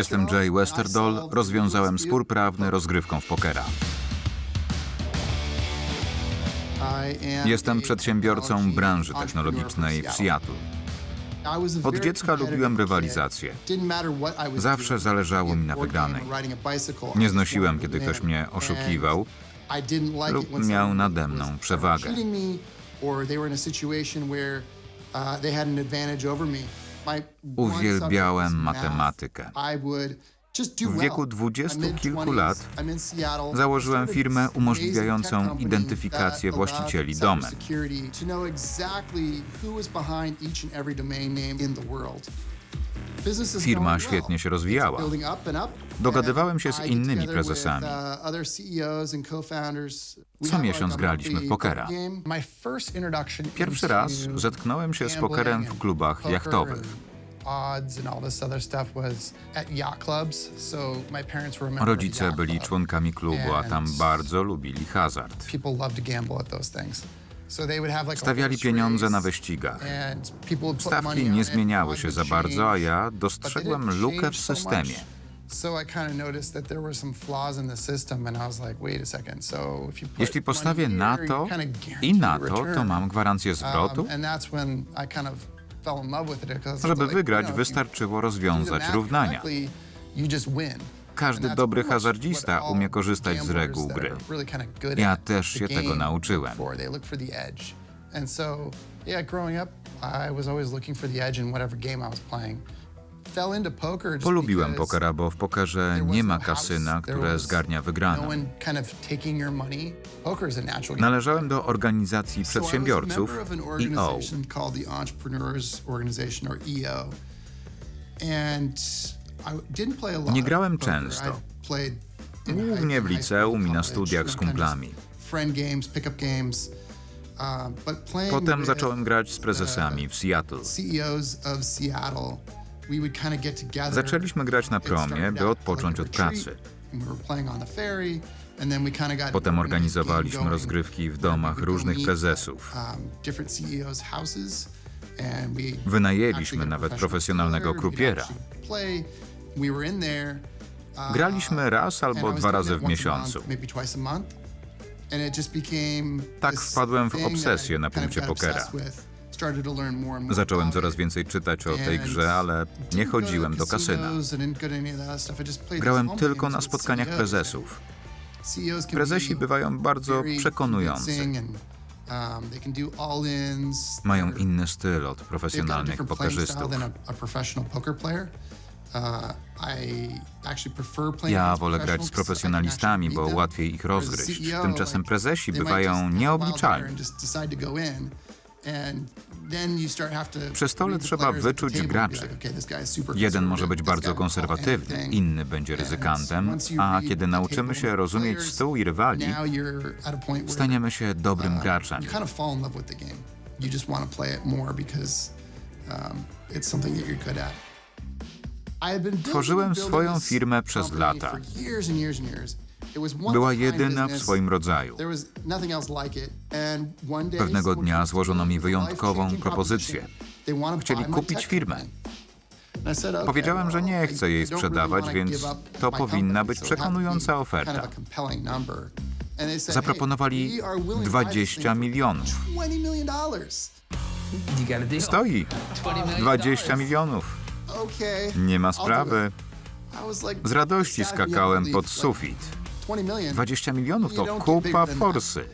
Jestem Jay Westerdahl, rozwiązałem spór prawny rozgrywką w pokera. Jestem przedsiębiorcą branży technologicznej w Seattle. Od dziecka lubiłem rywalizację. Zawsze zależało mi na wygranej. Nie znosiłem, kiedy ktoś mnie oszukiwał lub miał nade mną przewagę. Uwielbiałem matematykę. W wieku dwudziestu kilku lat założyłem firmę umożliwiającą identyfikację właścicieli domen. Firma świetnie się rozwijała. Dogadywałem się z innymi prezesami. Co miesiąc graliśmy w pokera. Pierwszy raz zetknąłem się z pokerem w klubach jachtowych. Rodzice byli członkami klubu, a tam bardzo lubili hazard. Stawiali pieniądze na wyścigach. Stawki nie zmieniały się za bardzo, a ja dostrzegłem lukę w systemie. Jeśli postawię na to i na to, to mam gwarancję zwrotu? Żeby wygrać, wystarczyło rozwiązać równania. Każdy dobry hazardzista umie korzystać z reguł gry. Ja też się tego nauczyłem. Polubiłem pokera, bo w pokerze nie ma kasyna, które zgarnia wygraną. Należałem do organizacji przedsiębiorców EO. Nie grałem często. Głównie w liceum i na studiach z kumplami. Potem zacząłem grać z prezesami w Seattle. Zaczęliśmy grać na promie, by odpocząć od pracy. Potem organizowaliśmy rozgrywki w domach różnych prezesów. Wynajęliśmy nawet profesjonalnego krupiera. Graliśmy raz albo dwa razy w miesiącu. Tak wpadłem w obsesję na punkcie pokera. Zacząłem coraz więcej czytać o tej grze, ale nie chodziłem do kasyna. Grałem tylko na spotkaniach prezesów. Prezesi bywają bardzo przekonujący. Mają inny styl od profesjonalnych pokerzystów. Ja wolę grać z profesjonalistami, bo łatwiej ich rozgryźć. Tymczasem prezesi bywają nieobliczalni. Przy stole trzeba wyczuć graczy. Jeden może być bardzo konserwatywny, inny będzie ryzykantem, a kiedy nauczymy się rozumieć stół i rywali, staniemy się dobrym graczem. Tworzyłem swoją firmę przez lata. Była jedyna w swoim rodzaju. Pewnego dnia złożono mi wyjątkową propozycję. Chcieli kupić firmę. Powiedziałem, że nie chcę jej sprzedawać, więc to powinna być przekonująca oferta. Zaproponowali 20 milionów. Stoi. 20 milionów. Nie ma sprawy. Z radości skakałem pod sufit. 20 milionów to kupa forsy.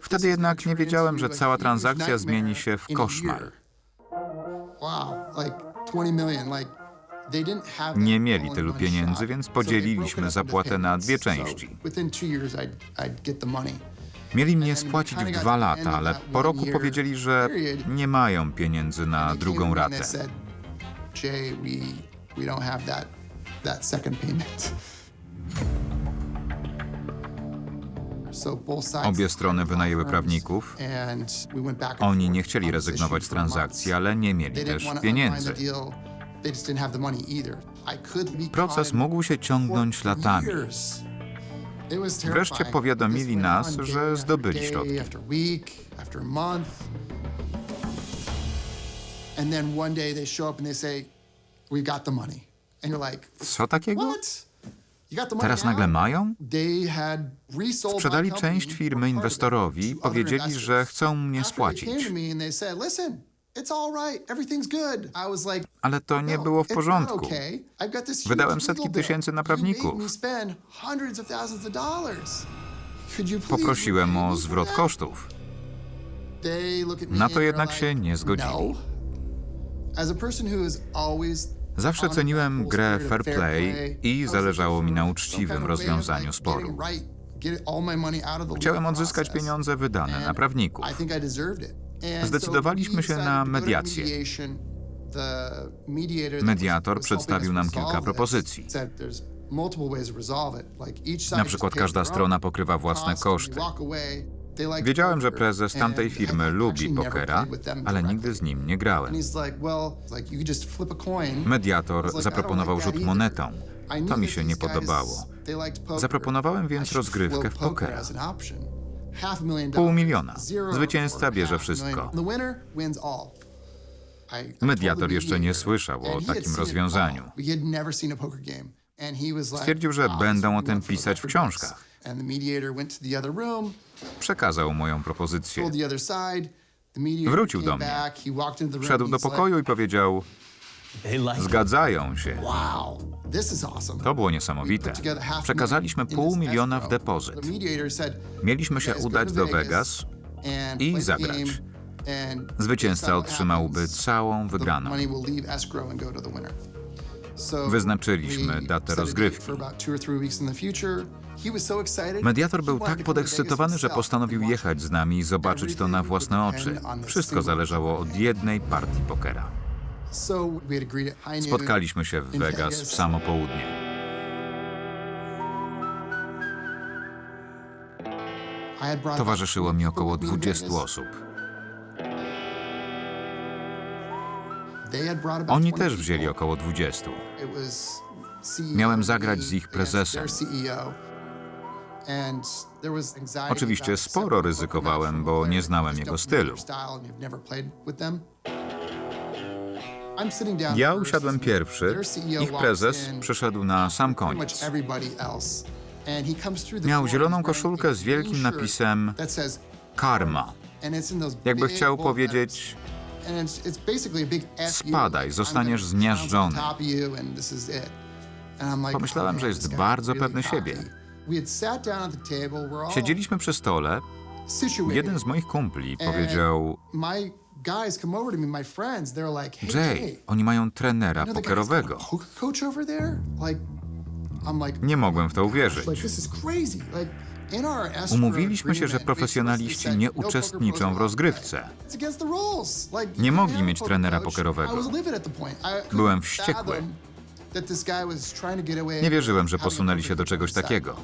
Wtedy jednak nie wiedziałem, że cała transakcja zmieni się w koszmar. Nie mieli tylu pieniędzy, więc podzieliliśmy zapłatę na dwie części. Mieli mnie spłacić w dwa lata, ale po roku powiedzieli, że nie mają pieniędzy na drugą ratę. Jay, we we don't have that that second payment. Obie strony wynajęły prawników. Oni nie chcieli rezygnować z transakcji, ale nie mieli też pieniędzy. Proces mógł się ciągnąć latami. Wreszcie powiadomili nas, że zdobyli środki. Co takiego? Teraz nagle mają? Sprzedali część firmy inwestorowi powiedzieli, że chcą mnie spłacić. Ale to nie no, było w porządku. Wydałem setki tysięcy na prawników. Poprosiłem o zwrot kosztów. Na to jednak się nie zgodzili. Zawsze ceniłem grę fair play i zależało mi na uczciwym rozwiązaniu sporu. Chciałem odzyskać pieniądze wydane na prawników. Zdecydowaliśmy się na mediację. mediator przedstawił nam kilka propozycji. Na przykład każda strona pokrywa własne koszty. Wiedziałem, że prezes tamtej firmy lubi pokera, ale nigdy z nim nie grałem. Mediator zaproponował rzut monetą. To mi się nie podobało. Zaproponowałem więc rozgrywkę w poker pokera. Pół miliona. Zwycięzca bierze wszystko. Mediator jeszcze nie słyszał o takim rozwiązaniu. Stwierdził, że "Ah, będą o tym pisać w record books." książkach. And the mediator went to the other room, Przekazał moją propozycję. told the other side. The mediator Wrócił came do mnie. back, he walked into the room, Wszedł do he's like, pokoju i powiedział: Zgadzają się. Wow, this is awesome. To było niesamowite. Przekazaliśmy pół miliona w depozyt. Mieliśmy się udać do Vegas i zagrać. Zwycięzca otrzymałby całą wygraną. Wyznaczyliśmy datę rozgrywki. Mediator był tak podekscytowany, że postanowił jechać z nami i zobaczyć to na własne oczy. Wszystko zależało od jednej partii pokera. Spotkaliśmy się w Vegas w samo południe. Towarzyszyło mi około 20 osób. Oni też wzięli około 20. Miałem zagrać z ich prezesem. Oczywiście sporo ryzykowałem, bo nie znałem jego stylu. Ja usiadłem pierwszy, ich prezes przyszedł na sam koniec. Miał zieloną koszulkę z wielkim napisem Karma. Jakby chciał powiedzieć, Spadaj, zostaniesz zmiażdżony. Pomyślałem, że jest bardzo pewny siebie. Siedzieliśmy przy stole. Jeden z moich kumpli powiedział: Jay, oni mają trenera pokerowego. Nie mogłem w to uwierzyć. Umówiliśmy się, że profesjonaliści nie uczestniczą w rozgrywce. Nie mogli mieć trenera pokerowego. Byłem wściekły. Nie wierzyłem, że posunęli się do czegoś takiego.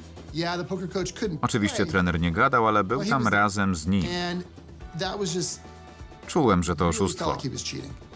Oczywiście trener nie gadał, ale był tam razem z nim. Czułem, że to oszustwo. oszustwo.